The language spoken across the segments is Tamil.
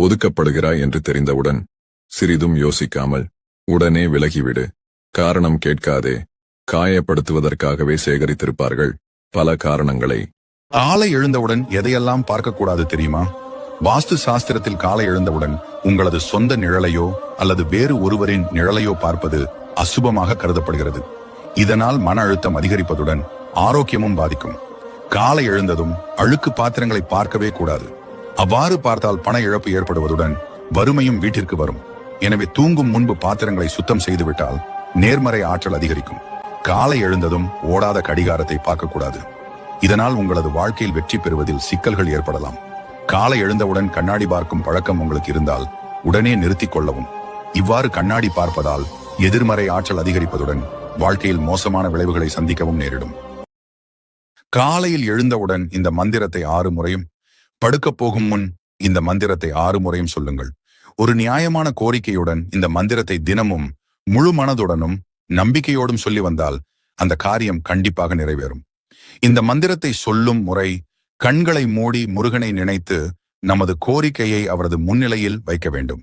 ஒதுக்கப்படுகிறாய் என்று தெரிந்தவுடன் சிறிதும் யோசிக்காமல் உடனே விலகிவிடு. காரணம் கேட்காதே. காயப்படுத்துவதற்காகவே சேகரித்திருப்பார்கள் பல காரணங்களை. காலை எழுந்தவுடன் எதையெல்லாம் பார்க்கக்கூடாது தெரியுமா? வாஸ்து சாஸ்திரத்தில் காலை எழுந்தவுடன் உங்களது சொந்த நிழலையோ அல்லது வேறு ஒருவரின் நிழலையோ பார்ப்பது அசுபமாக கருதப்படுகிறது. இதனால் மன அழுத்தம் அதிகரிப்பதுடன் ஆரோக்கியமும் பாதிக்கும். காலை எழுந்ததும் அழுக்கு பாத்திரங்களை பார்க்கவே கூடாது. அவ்வாறு பார்த்தால் பண இழப்பு ஏற்படுவதுடன் வறுமையும் வீட்டிற்கு வரும். எனவே தூங்கும் முன்பு பாத்திரங்களை சுத்தம் செய்துவிட்டால் நேர்மறை ஆற்றல் அதிகரிக்கும். காலை எழுந்ததும் ஓடாத கடிகாரத்தை பார்க்கக்கூடாது. இதனால் உங்களது வாழ்க்கையில் வெற்றி பெறுவதில் சிக்கல்கள் ஏற்படலாம். காலை எழுந்தவுடன் கண்ணாடி பார்க்கும் பழக்கம் உங்களுக்கு இருந்தால் உடனே நிறுத்திக் கொள்ளவும். இவ்வாறு கண்ணாடி பார்ப்பதால் எதிர்மறை ஆற்றல் அதிகரிப்பதுடன் வாழ்க்கையில் மோசமான விளைவுகளை சந்திக்கவும் நேரிடும். காலையில் எழுந்தவுடன் இந்த மந்திரத்தை ஆறு முறையும் படுக்கப் போகும் முன் இந்த மந்திரத்தை ஆறு முறையும் சொல்லுங்கள். ஒரு நியாயமான கோரிக்கையுடன் இந்த மந்திரத்தை தினமும் முழு மனதுடனும் நம்பிக்கையோடும் சொல்லி வந்தால் அந்த காரியம் கண்டிப்பாக நிறைவேறும். இந்த மந்திரத்தை சொல்லும் முறை கண்களை மூடி முருகனை நினைத்து நமது கோரிக்கையை அவரது முன்னிலையில் வைக்க வேண்டும்.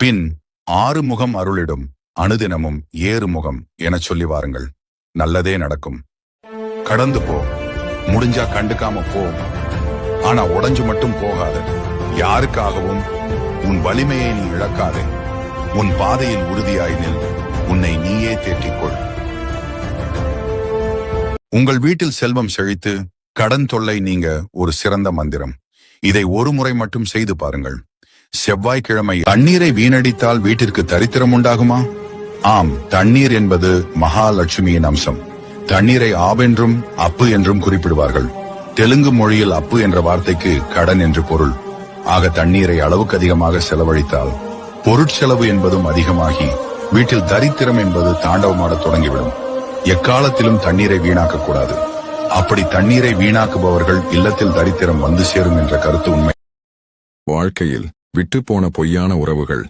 பின் ஆறு முகம் அருளிடும் அணுதினமும் ஏறு முகம் என சொல்லி வாருங்கள். நல்லதே நடக்கும். கடந்து போ. முடிஞ்சா கண்டுக்காம போ. ஆனா உடஞ்சு மட்டும் போகாத. யாருக்காகவும் உன் வலிமையை நீ இழக்காதே. உன் பாதையில் உறுதியாய் நில். உன்னை நீயே தேற்றிக்கொள். உங்கள் வீட்டில் செல்வம் செழித்து கடன் தொல்லை நீங்க ஒரு சிறந்த மந்திரம். இதை ஒரு முறை மட்டும் செய்து பாருங்கள். செவ்வாய்க்கிழமை தண்ணீரை வீணடித்தால் வீட்டிற்கு தரித்திரம் உண்டாகுமா? ஆம் தண்ணீர் என்பது மகாலட்சுமியின் அம்சம். தண்ணீரை ஆவென்றும் அப்பு என்றும் குறிப்பிடுவார்கள். தெலுங்கு மொழியில் அப்பு என்ற வார்த்தைக்கு கடன் என்று பொருள். ஆக தண்ணீரை அளவுக்கு அதிகமாக செலவழித்தால் பொருட்செலவு என்பதும் அதிகமாகி வீட்டில் தரித்திரம் என்பது தாண்டவமாடத் தொடங்கிவிடும். எக்காலத்திலும் தண்ணீரை வீணாக்க கூடாது. அப்படி தண்ணீரை வீணாக்குபவர்கள் இல்லத்தில் தரித்திரம் வந்து சேரும் என்ற கருத்து உண்மை. வாழ்க்கையில் விட்டுப்போன பொய்யான உறவுகள்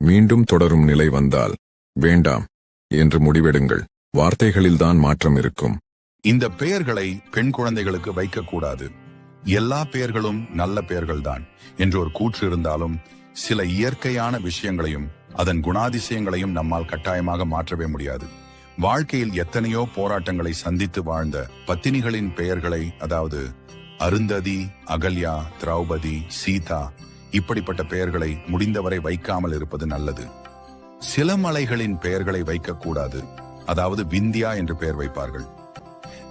மீண்டும் தொடரும் நிலை வந்தால் வேண்டாம் என்று முடிவெடுங்கள். வார்த்தைகளில்தான் மாற்றம் இருக்கும். இந்த பெயர்களை பெண் குழந்தைகளுக்கு வைக்கக்கூடாது. எல்லா பெயர்களும் நல்ல பெயர்கள்தான் என்று ஒரு கூற்று இருந்தாலும் சில இயற்கையான விஷயங்களையும் அதன் குணாதிசயங்களையும் நம்மால் கட்டாயமாக மாற்றவே முடியாது. வாழ்க்கையில் எத்தனையோ போராட்டங்களை சந்தித்து வாழ்ந்த பத்தினிகளின் பெயர்களை அதாவது அருந்ததி அகல்யா திரௌபதி சீதா இப்படிப்பட்ட பெயர்களை முடிந்தவரை வைக்காமல் இருப்பது நல்லது. சில மலைகளின் பெயர்களை வைக்கக்கூடாது. அதாவது விந்தியா என்று பெயர் வைப்பார்கள்.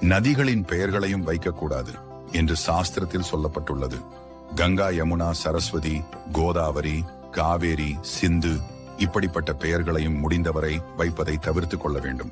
நதிகளின் பெயர்களையும் வைக்கக்கூடாது என்று சாஸ்திரத்தில் சொல்லப்பட்டுள்ளது. கங்கா யமுனா சரஸ்வதி கோதாவரி காவேரி சிந்து இப்படிப்பட்ட பெயர்களையும் முடிந்தவரை வைப்பதை தவிர்த்துக் கொள்ள வேண்டும்.